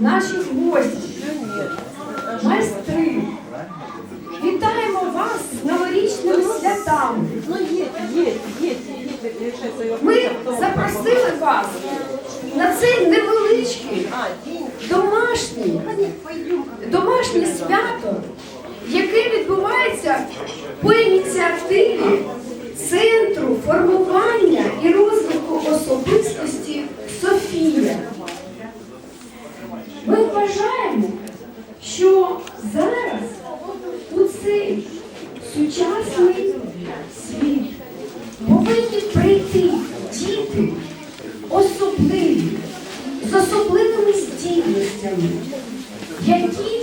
наші гості, майстри. Вітаємо вас з новорічними святами. Ми запросили вас на цей невеличкий домашній, домашнє свято, яке відбувається по ініціативі Центру формування і розвитку особистості Софія. Ми вважаємо, що зараз у цей сучасний світ повинні прийти діти особливі, з особливими здібностями, які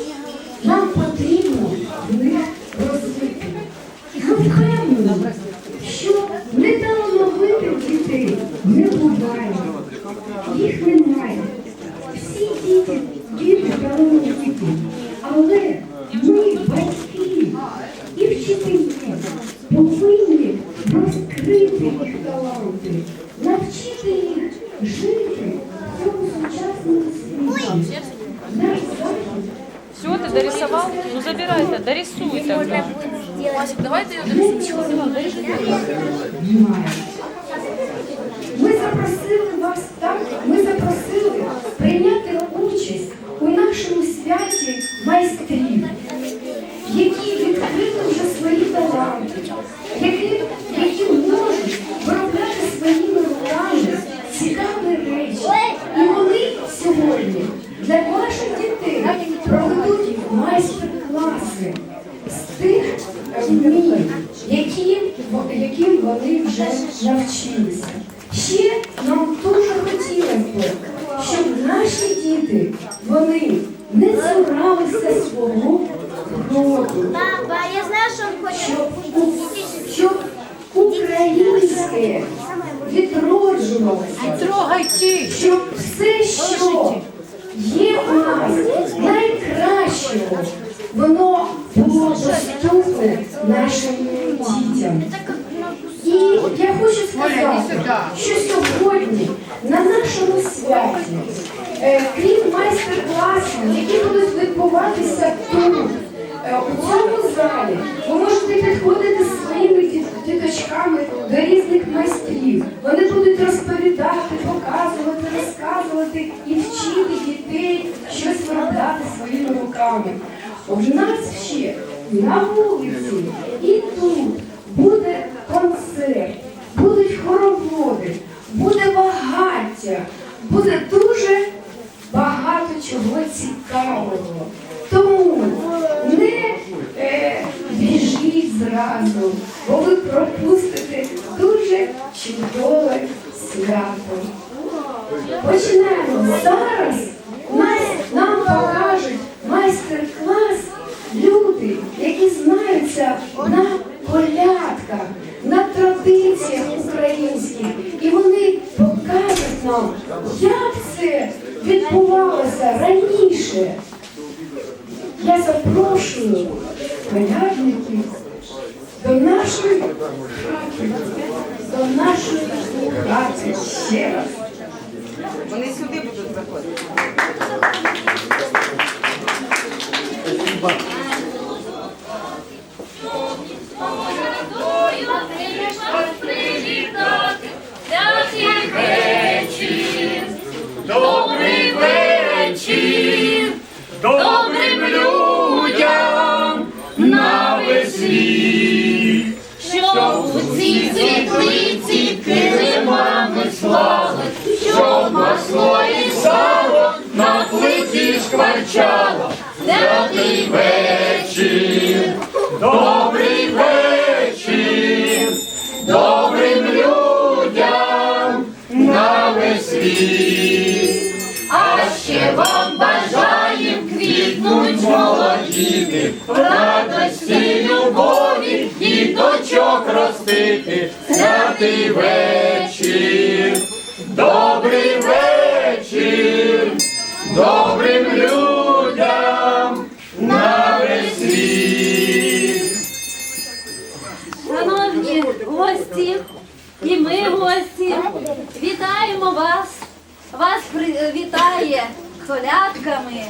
нам потрібно в них розвити. Ми впевнені, що неталановитих дітей не буває, їх немає. Всі діти, діти талановиті, але ми, батьки і вчителі, повинні розкрити їх таланти, навчити їх жити в цьому сучасному світі. Наш захід Все, ты дорисовал? Ну забирай это, дорисуй тогда. Масик, давай ты ее дорисуй. немає. Вже навчилися. Ще нам дуже хотілося б, щоб наші діти вони не цуралися свого роду, Папа, я знаю, что он щоб, щоб українське відроджувалося, Трогайте. щоб все, що є у нас найкращого, воно було доступне нашим дітям. Я хочу сказати, що сьогодні на нашому святі, е, крім майстер-класів, які будуть відбуватися тут, е, у цьому залі, ви можете підходити зі своїми діточками до різних майстрів. Вони будуть розповідати, показувати, розказувати і вчити дітей щось виробляти своїми руками. У нас ще на вулиці і тут буде концерт, будуть хороводи, буде багаття, буде дуже багато чого цікавого. Тому не е, біжіть зразу, бо ви пропустите дуже чудове свято. Починаємо. Зараз нам покажуть майстер-клас люди, які знаються на колядках, на традиціях українських. І вони покажуть нам, як це відбувалося раніше. Я запрошую колядників до нашої хати, до нашої хати ще раз. Вони сюди будуть заходити. Радості, любові і дочок ростити. Святий вечір, добрий вечір, добрим людям на весь. Шановні гості, і ми гості, вітаємо вас. Вас вітає колядками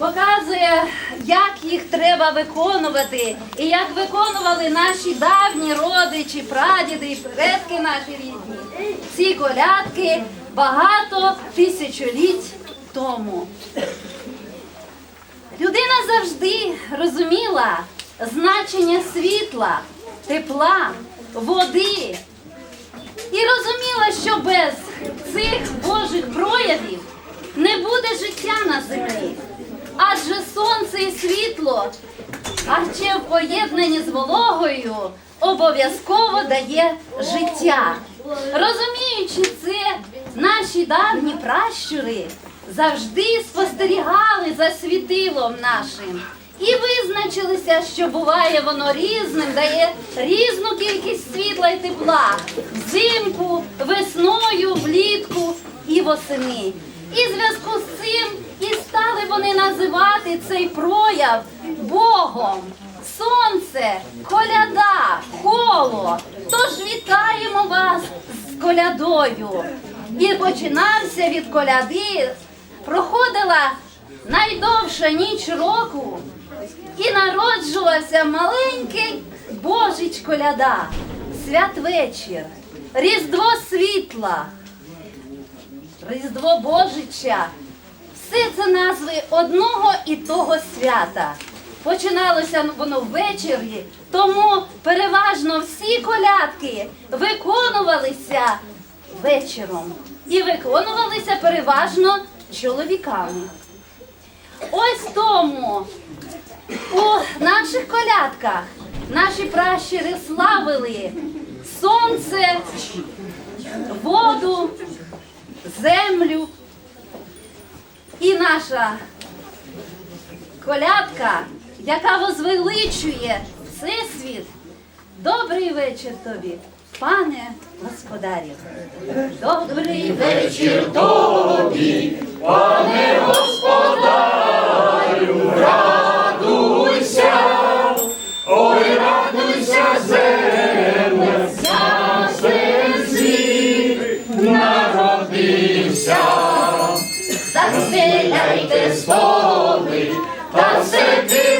показує, як їх треба виконувати, і як виконували наші давні родичі, прадіди і предки наші рідні. Ці колядки багато тисячоліть тому. Людина завжди розуміла значення світла, тепла, води. І розуміла, що без цих Божих проявів не буде життя на землі. Адже сонце і світло, а ще в поєднанні з вологою, обов'язково дає життя. Розуміючи це, наші давні пращури завжди спостерігали за світилом нашим і визначилися, що буває воно різним, дає різну кількість світла і тепла взимку, весною, влітку і восени. І в зв'язку з цим і стали вони називати цей прояв Богом. Сонце, коляда, коло. Тож вітаємо вас з колядою. І починався від коляди, проходила найдовша ніч року, і народжувався маленький Божич коляда, святвечір, Різдво світла, Різдво Божича. Все це назви одного і того свята. Починалося воно ввечері, тому переважно всі колядки виконувалися вечором. І виконувалися переважно чоловіками. Ось тому у наших колядках наші пращури славили сонце, воду, землю. І наша колядка, яка возвеличує Всесвіт. Добрий вечір тобі, пане господарю. Добрий вечір. тобі, пане свого David.